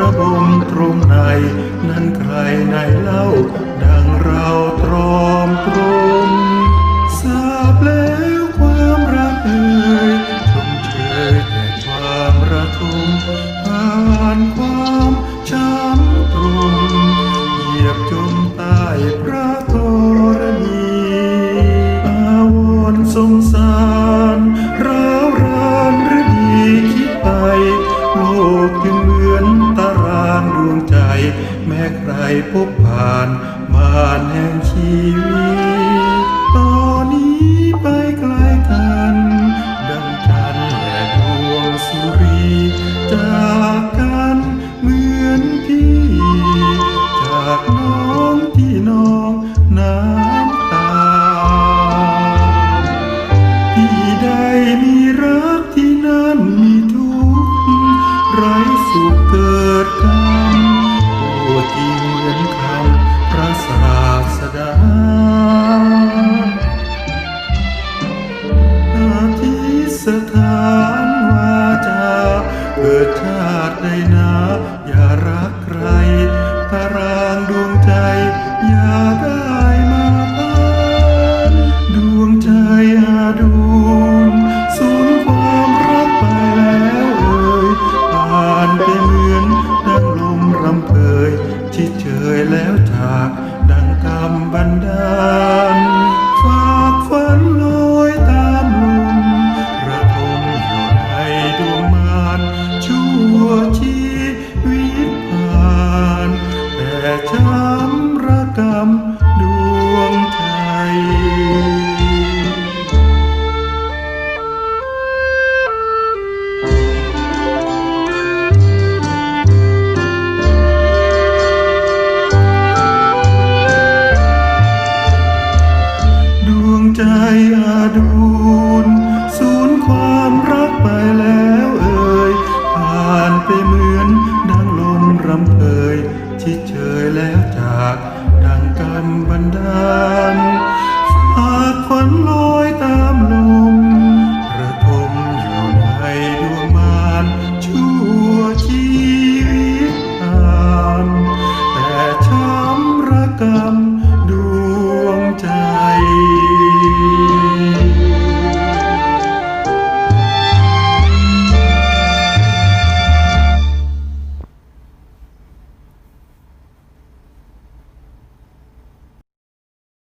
ระบมตรงไหน นั้นใครไหนเล่า ดังเราตรอมตรม แม้ใครพบผ่านมาแห่งชีวิตตอนนี้ไปไกลกัน ดังจันทร์และดวงสุรีจากกันเหมือนพี่ จากน้องที่น้องน้ำตา ที่ได้มีรัก เกิดชาติใดนาอย่ารักใครตารางดวงใจ อย่าได้มาพานดวงใจอาดวนสูญความรักไปแล้วเอ่ยผ่านไปเหมือนดังลมรำเพยที่เฉยแล้วจากดังคำบรรดา ดวงใจใจอาดูน and